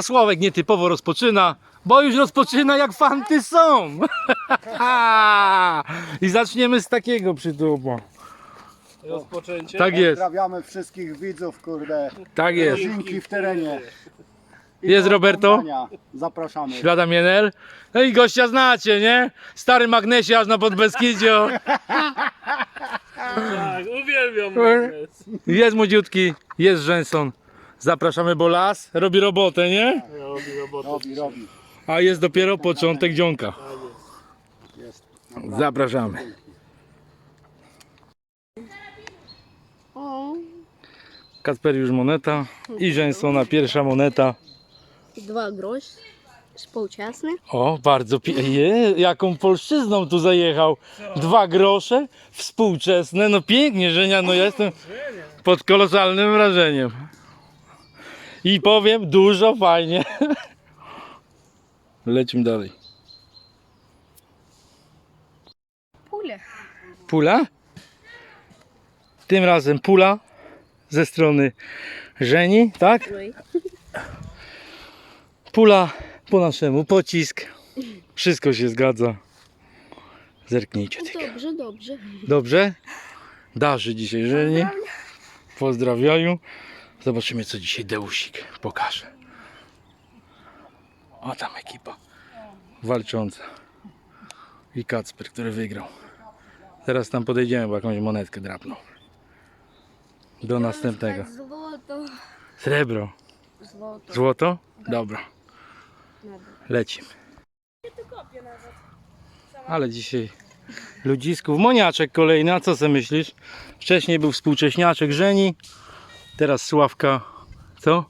A Sławek nietypowo rozpoczyna, bo już rozpoczyna jak fanty są. I zaczniemy z takiego przytupu. Rozpoczęcie. Tak jest, Pozdrawiamy wszystkich widzów, kurde. tak jest. Rodzinki w terenie. I Jest do Roberto? oglądania. Zapraszamy. Ślada Mienel. No i gościa znacie, nie? Stary magnesie aż na Podbeskidziu. Tak, uwielbiam magnes. Jest młodziutki, jest Rzęson. Zapraszamy, bo las robi robotę, nie? Robi robotę. Robi, robi. A jest dopiero początek dzionka. Jest. Zapraszamy. O, Kacper już moneta i Rzęsona pierwsza moneta. dwa grosz. Współczesny. O, bardzo pi- je, jaką polszczyzną tu zajechał. Dwa grosze, współczesne, no pięknie, Żenia, no ja jestem pod kolosalnym wrażeniem. I powiem, dużo fajnie. Lecimy dalej. Pule. Pula. Tym razem pula ze strony Żeni, tak? Pula po naszemu, pocisk. Wszystko się zgadza. Zerknijcie tylko. Dobrze, dobrze. Dobrze? Darzy dzisiaj Żeni. Pozdrawiają. Zobaczymy co dzisiaj Deusik pokaże. O tam ekipa walcząca. I Kacper, który wygrał. Teraz tam podejdziemy, bo jakąś monetkę drapną. Do następnego. Złoto. Srebro. Złoto. Złoto? Dobra. Lecimy. Ale dzisiaj ludzisków. Moniaczek kolejny, a co sobie myślisz? Wcześniej był współcześniaczek Żeni. Teraz Sławka. Co?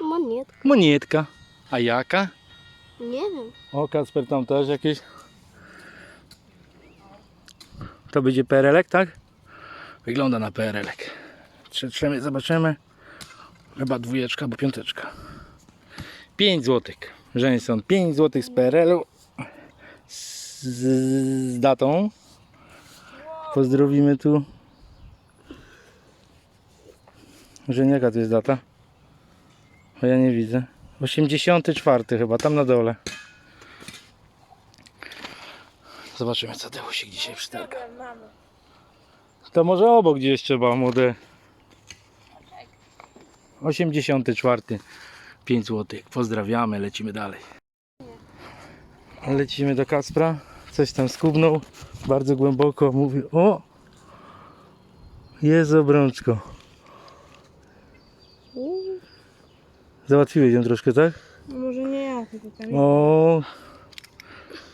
Monetka. Monietka. A jaka? Nie wiem. O, Kacper tam też jakieś. To będzie perelek, tak? Wygląda na perelek. Trzemy, zobaczymy. Chyba dwójeczka albo piąteczka. 5 złotych. Żeńson 5 złotych z PRL-u. Z, z datą. Pozdrowimy tu. Żeń, jaka to jest data? Bo ja nie widzę. 84 chyba, tam na dole. Zobaczymy co Deusik dzisiaj przytarga. To może obok gdzieś trzeba młode. 84. 5 zł. Pozdrawiamy, lecimy dalej. Lecimy do Kacpra. Coś tam skubnął. Bardzo głęboko. Mówi, o! Jest obrączko. Załatwiłeś ją troszkę, tak? Może nie ja, tylko tam. O,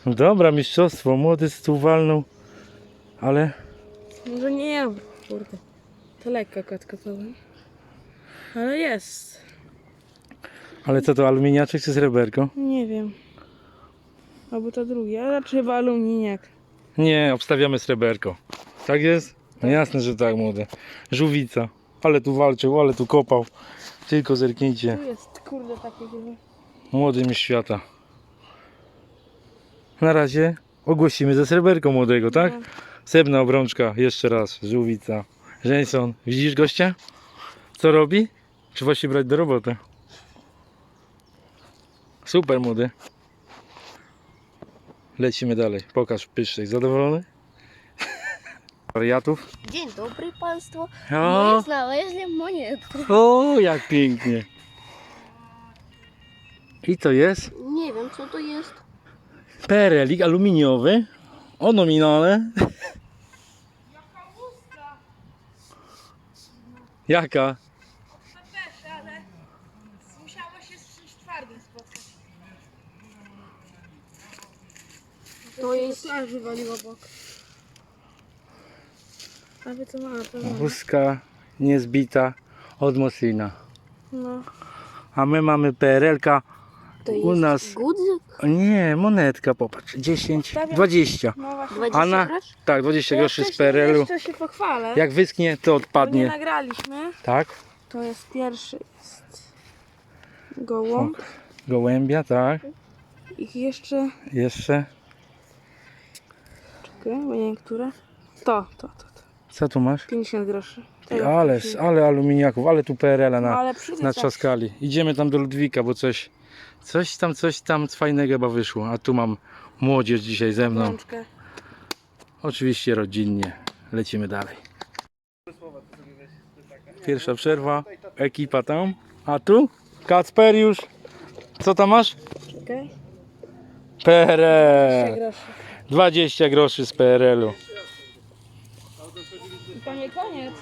dobra, mistrzostwo. Młody tu walnął, ale Może nie ja, kurde. To lekka kotka powiem. Ale jest. ale co to aluminiaczek czy sreberko? Nie wiem. Albo to drugie, ale raczej chyba alumininiak. Nie, obstawiamy sreberko. Tak jest? No jasne, że tak, młody. Żółwica. Ale tu walczył, ale tu kopał. Tylko zerknijcie. Tu jest, kurde, takie chyba. Młody mistrz świata. Na razie ogłosimy ze sreberko młodego, tak? Srebrna obrączka, jeszcze raz, żółwica. Jason, widzisz gościa? Co robi? Trzeba się brać do roboty. Super młody. Lecimy dalej. Pokaż pyszczek. Zadowolony? Wariatów? Dzień dobry Państwo. O, My znaleźli monetkę. o, jak pięknie. I to jest? Nie wiem co to jest. Perelik aluminiowy o nominale. Jaka? ale musiało się z czymś twardym spotkać. To jest Aż wywaliło bok. A wie co ma na pewno. Wózka niezbita od Moslina. No. A my mamy PRL-ka. to U jest nas- gudzyk. Nie, monetka, popatrz. 10, 20. No właśnie. 20 A na, grosz? tak, 20 Ja groszy z PRL-u. Jeszcze się pochwalę. Jak wyschnie, to nie odpadnie. nagraliśmy. Tak? To jest pierwszy. Jest gołąb. Gołębia, tak. Ich jeszcze. Jeszcze. Czekaj, bo nie wiem które. To, to, to. Co tu masz? 50 groszy. Ale, ale aluminiaków, ale tu PRL-a No na, ale przyjdzie natrzaskali. Idziemy tam do Ludwika, bo coś, coś tam, coś tam fajnego chyba wyszło. A tu mam młodzież dzisiaj ze mną. Rączkę. Oczywiście rodzinnie. Lecimy dalej. Pierwsza przerwa, ekipa tam. A tu? Kacper już. Co tam masz? Okej. 3 PRL. groszy. 20 groszy z PRL-u. Koniec.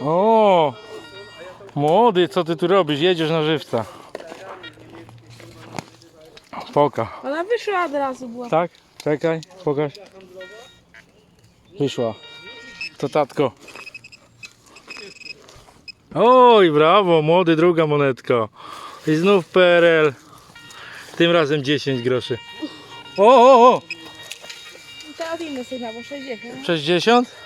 O! Młody, co ty tu robisz? Jedziesz na żywca. Poka. Ona wyszła od razu była. Tak? Czekaj, pokaż. Wyszła. To tatko. Oj, brawo, młody, druga monetka. I znów PRL. Tym razem 10 groszy. O, o, o! Teraz inny sygnał, bo 60. 60?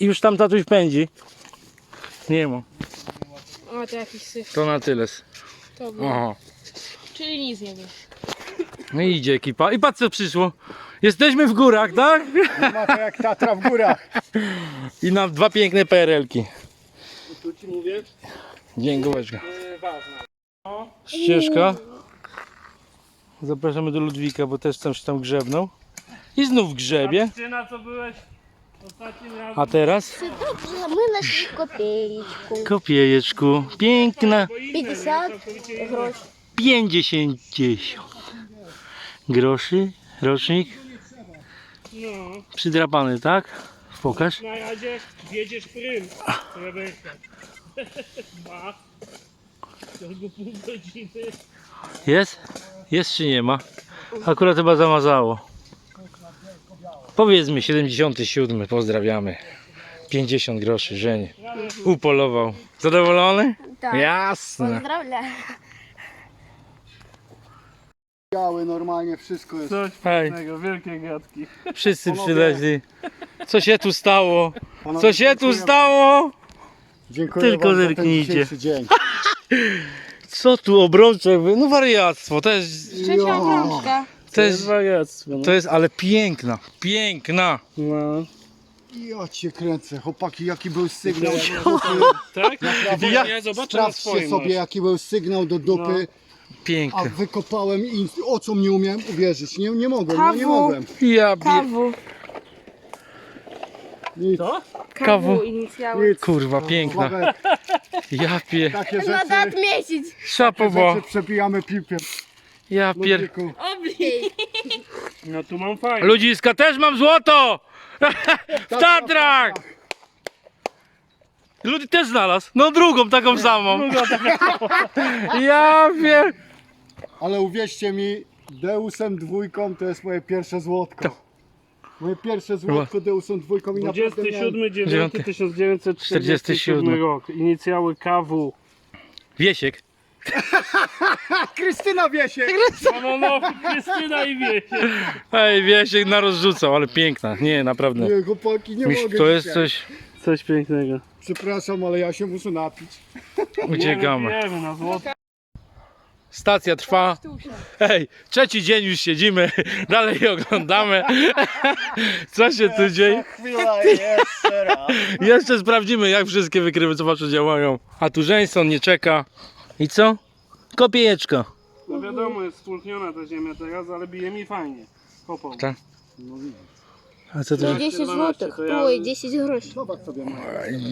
I już tam tatuś pędzi. Nie ma. O, to jakiś syf. To na tyle. To było. Aha. Czyli nic nie wie. No i idzie ekipa. I patrz co przyszło. Jesteśmy w górach, tak? Ma to jak Tatra w górach. I nam dwa piękne PRL-ki. Tu ci mówię, ważne. ścieżka. Zapraszamy do Ludwika, bo też coś tam grzebnął. I znów grzebie. Ty na co byłeś ostatnim razem? A teraz Dobrze, my нашли копеечку. kopiejeczku. Piękna. Bo inne, nie? 50 Całkowicie inne. groszy. 50 groszy. Rocznik No, przydrapany, tak? Pokaż. na razie wiedziesz prym, Rebeka. Dwa. Ciągu pół godziny. Jest? Jest czy nie ma? Akurat chyba zamazało. Powiedzmy, 77, pozdrawiamy. 50 groszy, żenie. Upolował. Zadowolony? Tak. Jasne. Pozdrawiam. Biały normalnie wszystko jest. Coś Hej. pięknego, wielkie gadki. Wszyscy przyleźli. Co się tu stało? Co się tu stało? Dziękuję Tylko za zerknijcie. dzień. Co tu obrączek? wy- No wariactwo, to jest, Trzecia obrączka. to jest, wariactwo. to jest, ale piękna, piękna. No. Ja cię kręcę, chłopaki, jaki był sygnał do dupy. Tak? Ja- Ja zobaczę na Sprawdźcie swoim. sobie, jaki był sygnał do dupy, a Piękna. wykopałem i o co nie umiałem uwierzyć. Nie, nie mogłem, no nie mogłem. Ja bie... Kawu. Nic. Co? Kurwa, no, piękna. Ja pier... Takie Można rzeczy, odmieścić. takie Szapobo. rzeczy przebijamy. Ja pier... Obli. No tu mam fajne. Ludziska, też mam złoto! W Tatrach! Ludzi też znalazł. No drugą taką samą. Ja pier... Ale uwierzcie mi, Deusem dwójką to jest moje pierwsze złotko. Moje pierwsze złotko Deusem dwójką i naprawdę miałem... 27 9 1947 47 rok. Inicjały KW. Wiesiek. Krystyna Wiesiek! No, no, no, Krystyna i wiecie. Ej, Wiesiek narozrzucał, ale piękna. Nie, naprawdę. Nie, chłopaki, nie Miś- mogę To jest dzisiaj. coś... Coś pięknego. Przepraszam, ale ja się muszę napić. Uciekamy. Nie, no, wiemy, na złoto. Stacja trwa. Ej, trzeci dzień już siedzimy, dalej oglądamy. Co się tu dzieje? Chwila, jeszcze raz. Jeszcze sprawdzimy, jak wszystkie wykrywy zobaczy działają. A tu Żeńson nie czeka. I co? Kopiejeczka. No wiadomo, jest spulchniona ta ziemia teraz, ale bije mi fajnie. Kopą. Tak. A co to? za- 10 złotych, oj, 10 groszy. Zobacz sobie.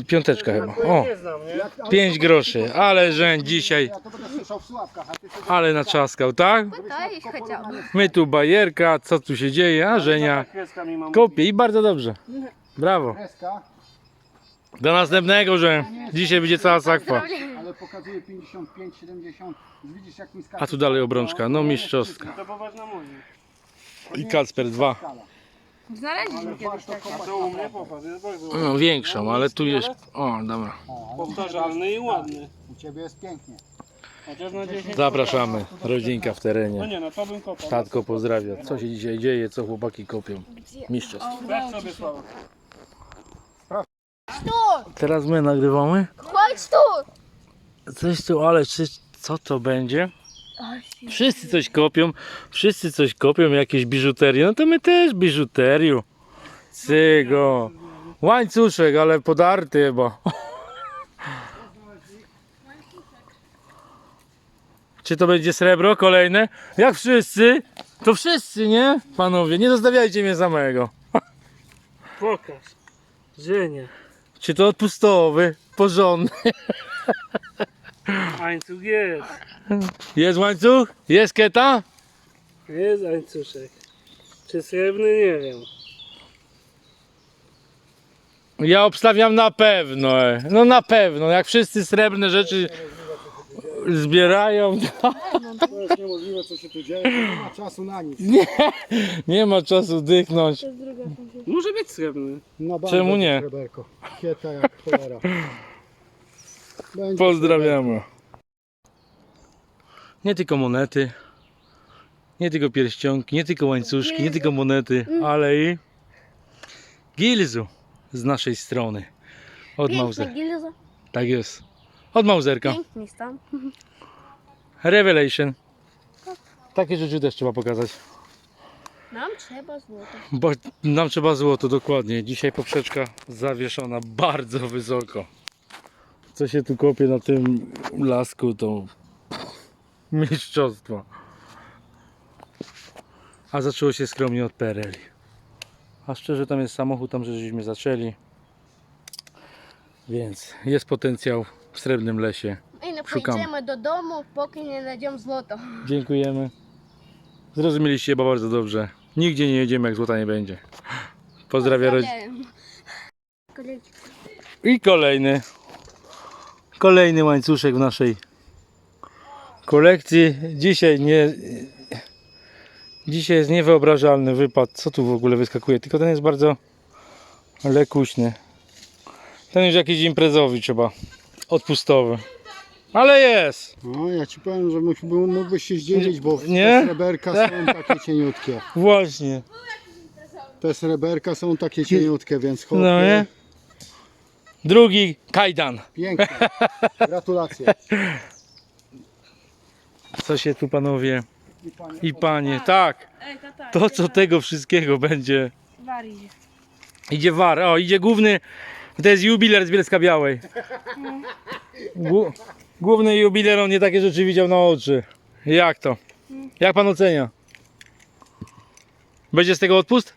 Piąteczka chyba. O, 5 groszy, ale żeń dzisiaj, ale na będę tak? My tu bajerka, co tu się dzieje, a żenia kopie i bardzo dobrze. Brawo. Do następnego, że dzisiaj będzie cała sakwa. ale pokazuje 55, 70. Widzisz jak mi. A tu dalej obrączka, no mistrzowska. I Kacper 2. Znaleźliśmy kiedyś takie. A to u mnie popatrz, jest bardzo ładny. No większą, ale tu jest... O, dobra. Powtarzalny i ładny. U ciebie jest pięknie. Chociaż na 10 Zapraszamy. Rodzinka w No terenie. nie, no to bym kopał. Tatko pozdrawia. Co się dzisiaj dzieje, co chłopaki kopią? Mistrzostw. Weź sobie! Teraz my nagrywamy. Chodź tu! Coś tu, ale czy, co to będzie? Wszyscy coś kopią, wszyscy coś kopią, jakieś biżuterię. No to my też biżuterię. Cygo. Łańcuszek, ale podarty chyba. Czy to będzie srebro kolejne? Jak wszyscy? To wszyscy, nie? Panowie, nie zostawiajcie mnie samego. Pokaż. Żenie. Czy to odpustowy, porządny? Łańcuch jest. Jest łańcuch? Jest keta? Jest łańcuszek. Czy srebrny? Nie wiem. Ja obstawiam na pewno. e. No na pewno. Jak wszyscy srebrne rzeczy zbierają, to To jest niemożliwe co się tu dzieje, nie ma czasu na nic. nie ma czasu dychnąć. Może być srebrny. Na Czemu nie? Kieta jak cholera. Będzie Pozdrawiamy. Nie tylko monety, nie tylko pierścionki, nie tylko łańcuszki, nie tylko monety, ale i gilzu z naszej strony. Od Mauser. gilza. Tak jest. Od Mauserka. Piękny stan. Revelation. Takie rzeczy też trzeba pokazać. Nam trzeba złoto. Bo nam trzeba złoto, dokładnie. Dzisiaj poprzeczka zawieszona bardzo wysoko. Co się tu kopie na tym lasku, to mistrzostwo. A zaczęło się skromnie od PRL. A szczerze, tam jest samochód, tam żeśmy zaczęli. Więc jest potencjał w Srebrnym Lesie. I nie Szukamy. pojedziemy do domu, póki nie znajdziemy złoto. Dziękujemy. Zrozumieliście chyba bardzo dobrze. Nigdzie nie jedziemy, jak złota nie będzie. Pozdrawiam. I kolejny. Kolejny łańcuszek w naszej kolekcji. Dzisiaj nie. Dzisiaj jest niewyobrażalny wypad. Co tu w ogóle wyskakuje? Tylko ten jest bardzo lekuśny. Ten już jakiś imprezowy trzeba. Odpustowy. Ale jest! No ja ci powiem, że mógłby- mógłbyś się zdziwić, bo Nie? te sreberka są takie cieniutkie. Właśnie. Te sreberka są takie cieniutkie, więc chłopie, No nie? Drugi kajdan. pięknie. Gratulacje. Co się tu panowie I panie, i panie. Tak. To co tego wszystkiego będzie. wari. Idzie war, o idzie główny, to jest jubiler z Bielska Białej. Głu- główny jubiler, on nie takie rzeczy widział na oczy. Jak to? Jak pan ocenia? Będzie z tego odpust?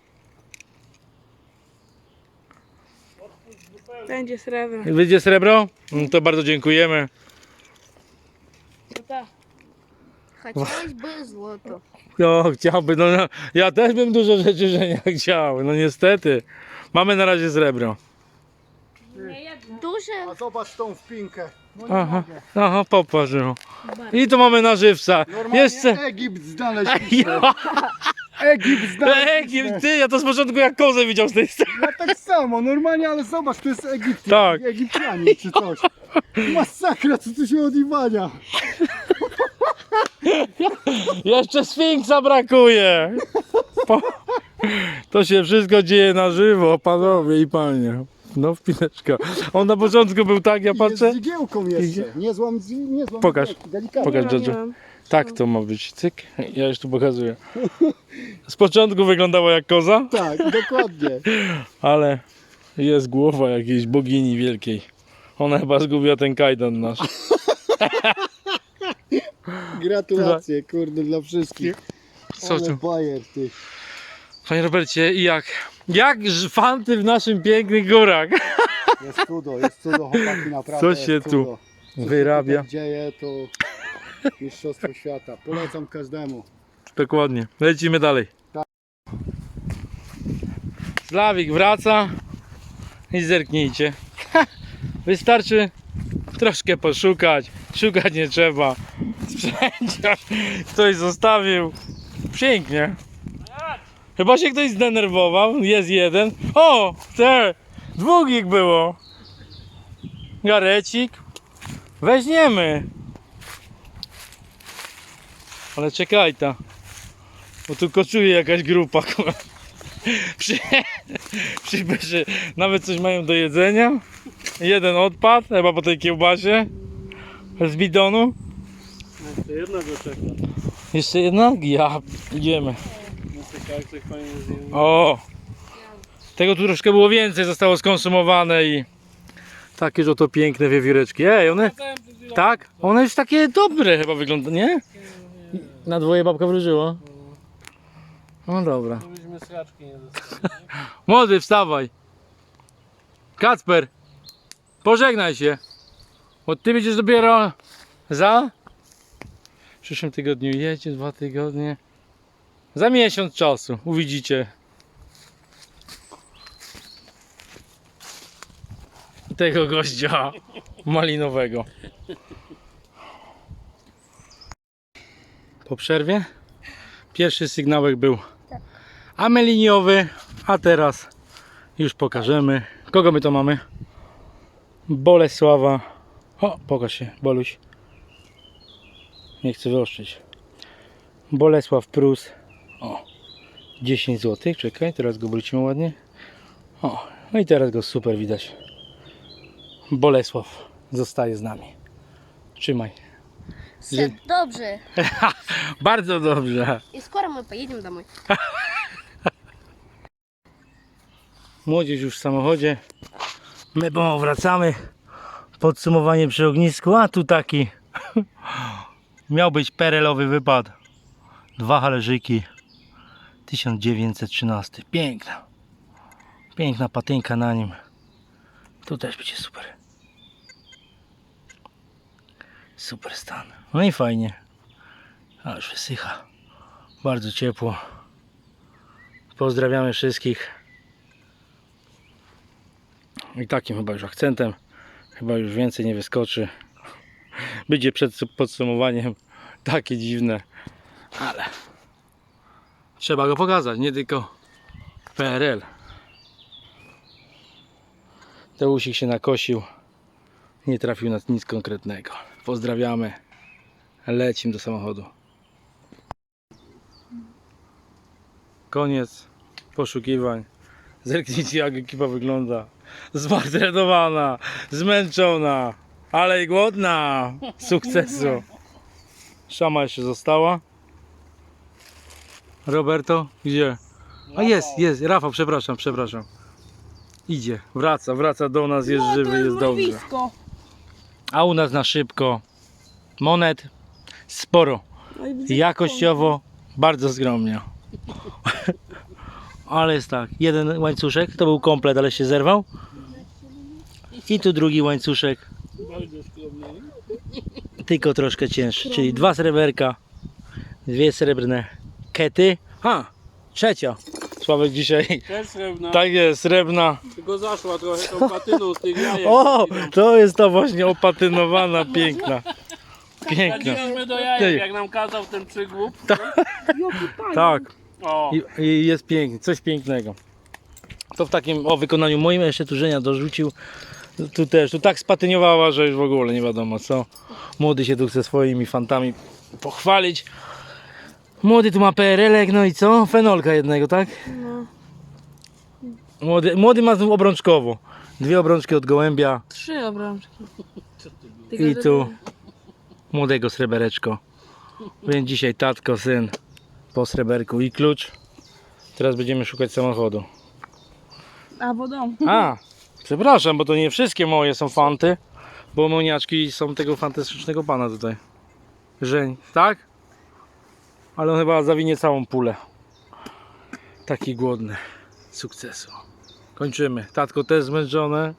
Będzie srebro. Srebro? No to bardzo dziękujemy. Chciałeś by złoto. No, chciałby, no, no, ja też bym dużo rzeczy, że nie chciał, no niestety. Mamy na razie srebro. Duże. A zobacz tą wpinkę. No Aha, aha, popatrz. I tu mamy na żywca. Jeszcze... Egipt znaleźliśmy. Egipt znaleźliśmy. Egipt, ty, ja to z początku jak kozę widział z tej strony. Ja tak samo, normalnie, ale zobacz, to jest Egipt, Tak. Egipcjanin czy coś. Masakra, co tu się odjwania. Jeszcze Sfinksa brakuje. Po... To się wszystko dzieje na żywo, panowie i panie. No wpineczka. On na początku był tak, ja Jest patrzę. z igiełką jeszcze. Niezłam, z- niezłam Pokaż. igiełki, delikatnie. Pokaż, Nie Jojo. Tak to ma być. Cyk. Ja już tu pokazuję. Z początku wyglądało jak koza, Tak, dokładnie. ale jest głowa jakiejś bogini wielkiej. Ona chyba zgubiła ten kajdan nasz. Gratulacje, kurde, dla wszystkich. Co Ale tu? bajer, ty. Panie Robercie, i jak? Jak ż- fanty w naszych pięknych górach Jest cudo, jest cudo, chłopaki, naprawdę Co jest się tu cudo. Co się tutaj dzieje, to mistrzostwo świata. Polecam każdemu. Dokładnie. Lecimy dalej. Slawik wraca i zerknijcie. Wystarczy troszkę poszukać. Szukać nie trzeba. Sprzęcia ktoś zostawił. Pięknie. Chyba się ktoś zdenerwował. Jest jeden. O! Te! Dwóch ich było. Garecik. Weźmiemy. Ale czekaj ta. Bo tu koczuje jakaś grupa. Przy, nawet coś mają do jedzenia. Jeden odpadł, chyba po tej kiełbasie. Z bidonu. Jeszcze jednego czeka. Jeszcze jedna? Ja. Idziemy. Fajnie zjemy. O! Tego tu troszkę było więcej, zostało skonsumowane i takie że oto piękne wiewióreczki. Ej, one, tak? One już takie dobre chyba wyglądają, nie? Na dwoje babka wróżyła. No dobra. Byśmy sraczki nie dostali. Młody, wstawaj. Kacper, pożegnaj się. Bo ty będziesz dopiero za? W przyszłym tygodniu jedzie, dwa tygodnie. Za miesiąc czasu, uwidzicie. Tego gościa malinowego. Po przerwie pierwszy sygnałek był ameliniowy, a teraz już pokażemy. Kogo my to mamy? Bolesława. O, pokaż się, Boluś. Nie chcę wyostrzyć. Bolesław Prus. O, 10 zł. Czekaj, teraz go obrócimy ładnie. O, no i teraz go super widać. Bolesław zostaje z nami. Trzymaj. Все, dobrze. Bardzo dobrze. И скоро мы поедем домой. Młodzież już w samochodzie. My pomału wracamy. Podsumowanie przy ognisku. A tu taki. Miał być perelowy wypad. Dwa halerzyki. 1913. Piękna. Piękna patynka na nim. Tu też będzie super. Super stan. No i fajnie. A już wysycha. Bardzo ciepło. Pozdrawiamy wszystkich. I takim chyba już akcentem. Chyba już więcej nie wyskoczy. Będzie przed podsumowaniem takie dziwne. Ale trzeba go pokazać, nie tylko PRL. Teusik się nakosił. Nie trafił na nic konkretnego. Pozdrawiamy. Lecimy do samochodu. Koniec poszukiwań. Zerknijcie jak ekipa wygląda. Zmartredowana, zmęczona, ale i głodna sukcesu. Szama jeszcze została. Roberto, gdzie? A jest, jest, Rafał, przepraszam, przepraszam. Idzie, wraca, wraca do nas, jest żywy, jest dobrze. A u nas na szybko. Monet sporo. Jakościowo bardzo skromnie. Ale jest tak, jeden łańcuszek, to był komplet, ale się zerwał. I tu drugi łańcuszek, tylko troszkę cięższy, czyli dwa sreberka, dwie srebrne kety. Ha, trzecia. Sławek dzisiaj, Też srebrna. tak jest, srebrna. Tylko zaszła trochę tą patyną z tych jajek. O, to jest ta właśnie opatynowana, piękna. Piękna, do jajek, jak nam kazał ten przygłup. tak. O, I, I jest pięknie, coś pięknego. To w takim o wykonaniu moim jeszcze tu Żenia dorzucił. Tu też, tu tak spatyniowała, że już w ogóle nie wiadomo co. Młody się tu chce swoimi fantami pochwalić. Młody tu ma PRL-ek, no i co? Fenolka jednego, tak? No. Młody, młody ma znów obrączkowo. Dwie obrączki od gołębia Trzy obrączki. i tu młodego srebereczko. Więc dzisiaj tatko, syn po sreberku i klucz. Teraz będziemy szukać samochodu. A wodą. A, przepraszam, bo to nie wszystkie moje są fanty, bo moniaczki są tego fantastycznego pana tutaj. Żeń, tak? Ale on chyba zawinie całą pulę. Taki głodny. Sukcesu. Kończymy. Tatko też zmęczone.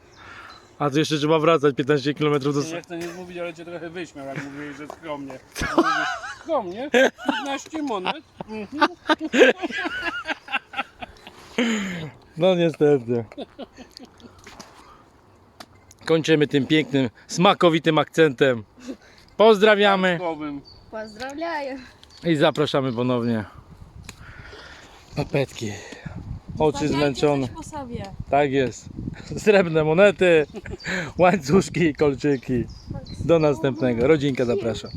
A tu jeszcze trzeba wracać 15 km do... nie chcę nic mówić, ale cię trochę wyśmiał, jak mówiłeś, że skromnie. Mówisz, Skromnie? 15 monet? Mhm. No niestety. Kończymy tym pięknym, smakowitym akcentem. Pozdrawiamy. Słowym. I zapraszamy ponownie. Papetki. Oczy zmęczone. po sobie. Tak jest. Srebrne monety, łańcuszki i kolczyki. Do następnego. Rodzinka zapraszam.